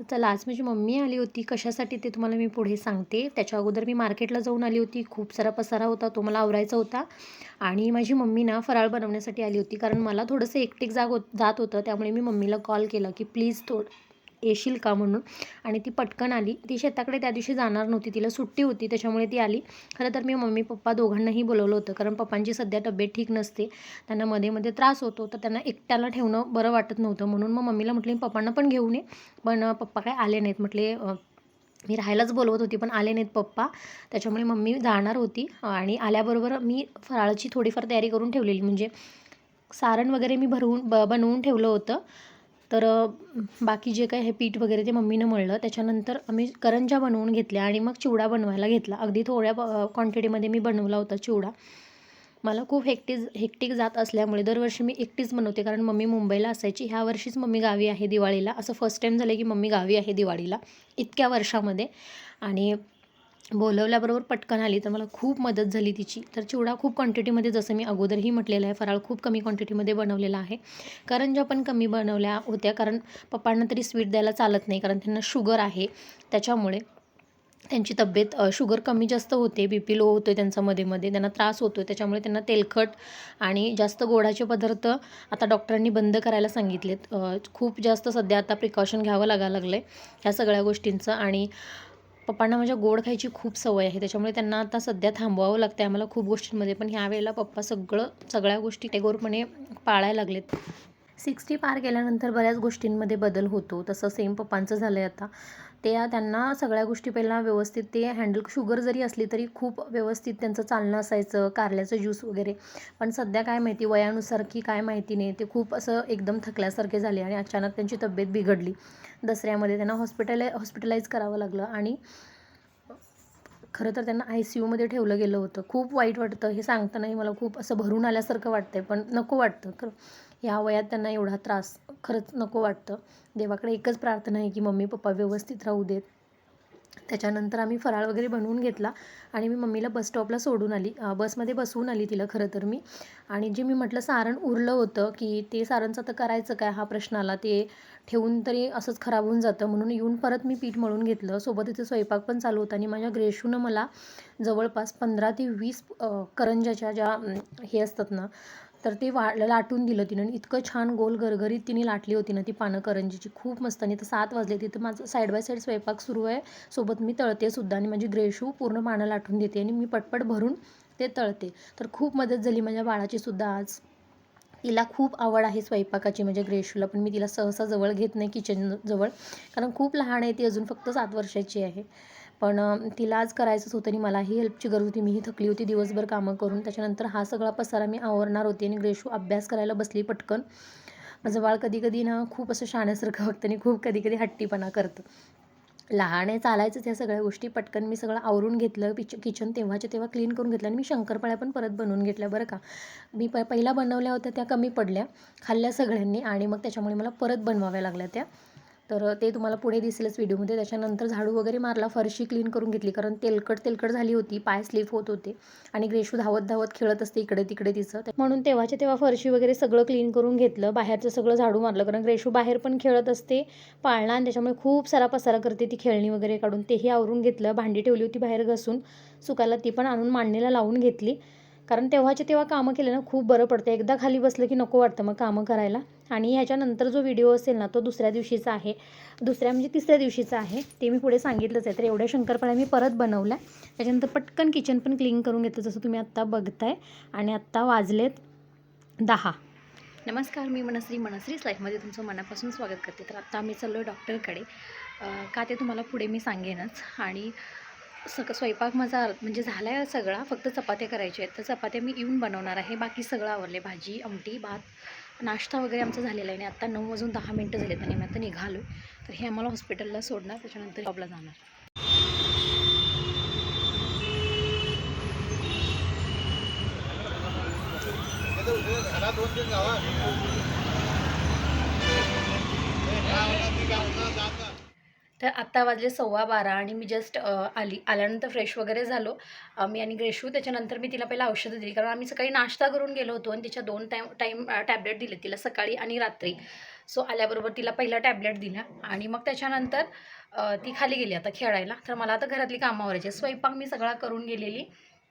तर चला आज माझी मम्मी आली होती. कशासाठी ते तुम्हाला मी पुढे सांगते. त्याच्या अगोदर मी मार्केटला जाऊन आली होती. खूप सारा पसारा होता. तो मला आवरायचा होता. आणि माझी मम्मी ना फराळ बनवण्यासाठी आली होती. कारण मला थोडंसं एकटेक जाग होत जात होतं. त्यामुळे मी मम्मीला कॉल केला की प्लीज थोडं येशील का म्हणून? आणि ती पटकन आली. ती शेताकडे त्या दिवशी जाणार नव्हती. तिला सुट्टी होती. त्याच्यामुळे ती आली. खरं तर मी मम्मी पप्पा दोघांनाही बोलवलं होतं. कारण पप्पांची सध्या तब्येत ठीक नसते. त्यांना मध्ये मध्ये त्रास होतो. तर त्यांना एकट्याला ठेवणं बरं वाटत नव्हतं. म्हणून मग मम्मीला म्हटलं पप्पांना पण घेऊन ये. पण पप्पा काय आले नाहीत. म्हटले मी राहायलाच बोलवत होती पण आले नाहीत पप्पा. त्याच्यामुळे मम्मी जाणार होती. आणि आल्याबरोबर मी फराळाची थोडीफार तयारी करून ठेवलेली. म्हणजे सारण वगैरे मी भरवून ब बनवून ठेवलं होतं. तर बाकी जे काही हे पीठ वगैरे ते मम्मीनं मळलं. त्याच्यानंतर आम्ही करंजा बनवून घेतल्या आणि मग चिवडा बनवायला घेतला. अगदी थोड्या क्वांटिटीमध्ये मी बनवला होता चिवडा. मला खूप हेक्टीज हेक्टिक जात असल्यामुळे दरवर्षी मी एकटीच बनवते. कारण मम्मी मुंबईला असायची. ह्या वर्षीच मम्मी गावी आहे दिवाळीला. असं फर्स्ट टाईम झालं की मम्मी गावी आहे दिवाळीला. इतक्या वर्षामध्ये. आणि बोलवल्याबरोबर पटकन आली तर मला खूप मदत झाली तिची. तर चिवडा खूप क्वांटिटीमध्ये जसं मी अगोदरही म्हटलेलं आहे फराळ खूप कमी क्वांटिटीमध्ये बनवलेला आहे. करंजा पण कमी बनवल्या होत्या कारण पप्पांना तरी स्वीट द्यायला चालत नाही कारण त्यांना शुगर आहे. त्याच्यामुळे त्यांची तब्येत शुगर कमी जास्त होते बी पी लो होतो त्यांचा मध्ये मध्ये त्यांना त्रास होतो त्याच्यामुळे त्यांना तेलकट आणि जास्त गोडाचे पदार्थ आता डॉक्टरांनी बंद करायला सांगितलेत. खूप जास्त सध्या आता प्रिकॉशन घ्यावं लागायला लागलं आहे ह्या सगळ्या गोष्टींचं आणि पप्पांना माझ्या गोड खायची खूप सवय आहे त्याच्यामुळे त्यांना आता सध्या थांबवावं लागतं आम्हाला खूप गोष्टींमध्ये. पण ह्या वेळेला पप्पा सगळं सगळ्या गोष्टी टेगोरपणे पाळायला लागलेत. सिक्स्टी पार केल्यानंतर बऱ्याच गोष्टींमध्ये बदल होतो. तसं सेम पप्पांचं झालं आहे आता. ते त्यांना सगळ्या गोष्टी पहिला व्यवस्थित ते हँडल शुगर जरी असली तरी खूप व्यवस्थित त्यांचं चालणं असायचं कारल्याचं ज्यूस वगैरे. पण सध्या काय माहिती वयानुसार की काय माहिती नाही ते खूप असं एकदम थकल्यासारखे झाले आणि अचानक त्यांची तब्येत बिघडली. दसऱ्यामध्ये त्यांना हॉस्पिटल हॉस्पिटलाइज करावं लागलं आणि खरं तर त्यांना आय सी यूमध्ये ठेवलं गेलं होतं. खूप वाईट वाटतं हे सांगतानाही मला खूप असं भरून आल्यासारखं वाटतंय पण नको वाटतं. खरं ह्या वयात त्यांना एवढा त्रास खरंच नको वाटतं. देवाकडे एकच प्रार्थना आहे की मम्मी पप्पा व्यवस्थित राहू देत. त्याच्यानंतर आम्ही फराळ वगैरे बनवून घेतला आणि मी मम्मीला बस स्टॉपला सोडून आली. बसमध्ये बसवून आली तिला खरं तर मी. आणि जे मी म्हटलं सारण उरलं होतं की ते सारणचं तर करायचं काय? हा प्रश्न आला. ते ठेवून तरी असंच खराब होऊन जातं. म्हणून येऊन परत मी पीठ मळून घेतलं. सोबत इथे स्वयंपाक पण चालू होता आणि माझ्या ग्रेशूनं मला जवळपास पंधरा ते वीस करंजाच्या ज्या हे असतात ना तर ते वा लाटून दिलं तिनं आणि इतकं छान गोल गरगरीत तिने लाटली होती ना ती पानं करंजीची. खूप मस्त. आणि तर सात वाजले. तिथं माझं साईड बाय साईड स्वयंपाक सुरू आहे. सोबत मी तळते सुद्धा आणि माझी ग्रेशू पूर्ण पानं लाटून देते आणि मी पटपट भरून ते तळते. तर खूप मदत झाली माझ्या बाळाची सुद्धा आज. तिला खूप आवड आहे स्वयंपाकाची म्हणजे ग्रेशूला पण मी तिला सहसा जवळ घेत नाही किचन जवळ. कारण खूप लहान आहे ती अजून फक्त सात वर्षाची आहे. पण तिला आज करायचंच होतं आणि मलाही हेल्पची गरज होती. मीही थकली होती दिवसभर कामं करून. त्याच्यानंतर हा सगळा पसारा मी आवरणार होती आणि ग्रेशू अभ्यास करायला बसली पटकन. माझं बाळ कधी कधी ना खूप असं शाण्यासारखं वागतं आणि खूप कधी कधी हट्टीपणा करतं. लहान आहे चालायचंच ह्या सगळ्या गोष्टी. पटकन मी सगळं आवरून घेतलं. पिच किचन तेव्हाच्या तेव्हा क्लीन करून घेतलं आणि मी शंकरपाळ्या पण परत बनवून घेतल्या बरं का. मी प पहिला बनवल्या होत्या त्या कमी पडल्या. खाल्ल्या सगळ्यांनी आणि मग त्याच्यामुळे मला परत बनवाव्या लागल्या त्या. तर ते तुम्हाला पुढे दिसेलच व्हिडिओमध्ये. त्याच्यानंतर झाडू वगैरे मारला फरशी क्लीन करून घेतली कारण तेलकट तेलकट झाली होती. पाय स्लिप होत होते. आणि ग्रेशू धावत धावत खेळत असते इकडे तिकडे तिचं. तर म्हणून तेव्हाच्या तेव्हा फरशी वगैरे सगळं क्लीन करून घेतलं. बाहेरचं सगळं झाडू मारलं कारण ग्रेशू बाहेर पण खेळत असते पाळणा आणि त्याच्यामुळे खूप सारा पसारा करते ती खेळणी वगैरे काढून. तेही आवरून घेतलं. भांडी ठेवली होती बाहेर घसून. सुकायला ती पण आणून मांडणीला लावून घेतली. कारण तेव्हाचे तेव्हा कामं केले ना खूप बरं पडतं. एकदा खाली बसलं की नको वाटतं मग कामं करायला. आणि ह्याच्यानंतर जो व्हिडिओ असेल ना तो दुसऱ्या दिवशीचा आहे. दुसऱ्या म्हणजे तिसऱ्या दिवशीचा आहे. ते मी पुढे सांगितलंच आहे. तर एवढ्या शंकरपाळ्या मी परत बनवल्या. त्याच्यानंतर पटकन किचन पण क्लीन करून घेतलं जसं तुम्ही आत्ता बघताय. आणि आत्ता वाजलेत दहा. नमस्कार मी मनश्री. मनश्रीच लाईफमध्ये तुमचं मनापासून स्वागत करते. तर आत्ता आम्ही चाललो आहे डॉक्टरकडे का ते तुम्हाला पुढे मी सांगेनच. आणि सगळं स्वयंपाक माझा म्हणजे झाला आहे सगळा फक्त चपात्या करायच्या आहेत. तर चपात्या मी येऊन बनवणार आहे. बाकी सगळं आवरले भाजी आमटी भात नाश्ता वगैरे आमचा झालेला आहे. आणि आत्ता नऊ वाजून दहा मिनटं झालेत आणि आम्ही आता निघालो तर हे आम्हाला हॉस्पिटलला सोडणार. त्याच्यानंतर जॉबला जाणार. तर आत्ता वाजले सव्वा बारा आणि मी जस्ट आली. आल्यानंतर फ्रेश वगैरे झालो. मी आणि ग्रेशू त्याच्यानंतर मी तिला पहिला औषधं दिली. कारण आम्ही सकाळी नाश्ता करून गेलो होतो आणि तिच्या दोन टाईम टाईम टॅबलेट दिले तिला सकाळी आणि रात्री. सो आल्याबरोबर तिला पहिला टॅबलेट दिला आणि मग त्याच्यानंतर ती खाली गेली आता खेळायला. तर मला आता घरातली कामं आवरायची. स्वयंपाक मी सगळा करून गेलेली.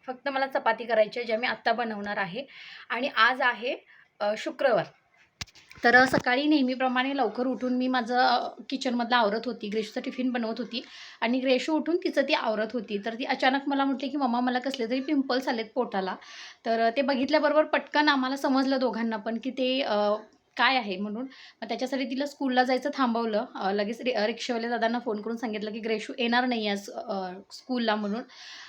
फक्त मला चपाती करायची आहे ज्या मी आत्ता बनवणार आहे. आणि आज आहे शुक्रवार. तर सकाळी नेहमीप्रमाणे लवकर उठून मी माझं किचनमधलं आवरत होती. ग्रेशचं टिफिन बनवत होती आणि ग्रेशू उठून तिचं ती आवरत होती. तर ती अचानक मला म्हटली की मम्मा मला कसले तरी पिंपल्स आलेत पोटाला. तर ते बघितल्याबरोबर पटकन आम्हाला समजलं दोघांना पण की ते काय आहे म्हणून. मग त्याच्यासाठी तिला स्कूलला जायचं थांबवलं. लगेच रि रिक्षावाल्या दादांना फोन करून सांगितलं की ग्रेशू येणार नाही आज स्कूलला म्हणून.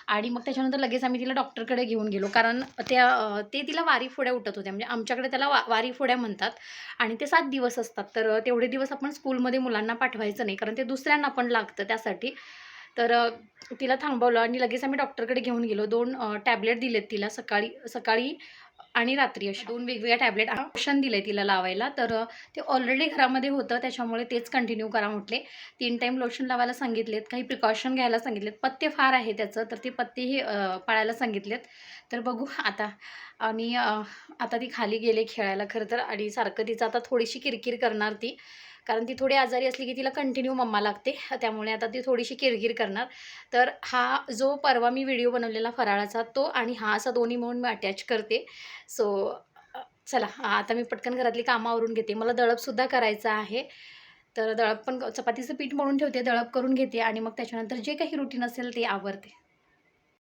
आणि मग त्याच्यानंतर लगेच आम्ही तिला डॉक्टरकडे घेऊन गेलो. कारण त्या ते तिला वारी फोड्या उठत होत्या. म्हणजे आमच्याकडे त्याला वा वारी फोड्या म्हणतात. आणि ते सात दिवस असतात. तर तेवढे दिवस आपण स्कूलमध्ये मुलांना पाठवायचं नाही. कारण ते दुसऱ्यांना पण लागतं त्यासाठी. तर तिला थांबवलं आणि लगेच आम्ही डॉक्टरकडे घेऊन गेलो. दोन टॅबलेट दिलेत तिला सकाळी सकाळी आणि रात्री अशा दोन वेगवेगळ्या टॅबलेट ऑप्शन दिले तिला लावायला. तर ते ऑलरेडी घरामध्ये होतं त्याच्यामुळे तेच कंटिन्यू करा म्हटले. तीन टाईम लोशन लावायला सांगितलेत काही प्रिकॉशन घ्यायला सांगितलेत. पत्ते फार आहे त्याचं तर ते पत्तेही पाळायला सांगितलेत. तर बघू आता. आणि आता ती खाली गेले खेळायला. खरं तर आणि सारखं तिचं आता थोडीशी किरकिर करणार ती. कारण ती थोडी आजारी असली की तिला कंटिन्यू मम्मा लागते. त्यामुळे आता ती थोडीशी किरकिर करणार. तर हा जो परवा मी व्हिडिओ बनवलेला फराळाचा तो आणि हा असा दोन्ही म्हणून मी अटॅच करते. सो चला आता मी पटकन घरातली कामं आवरून घेते. मला दळपसुद्धा करायचं आहे. तर दळप पण चपातीचं पीठ म्हणून ठेवते दळप करून घेते आणि मग त्याच्यानंतर जे काही रुटीन असेल ते आवरते.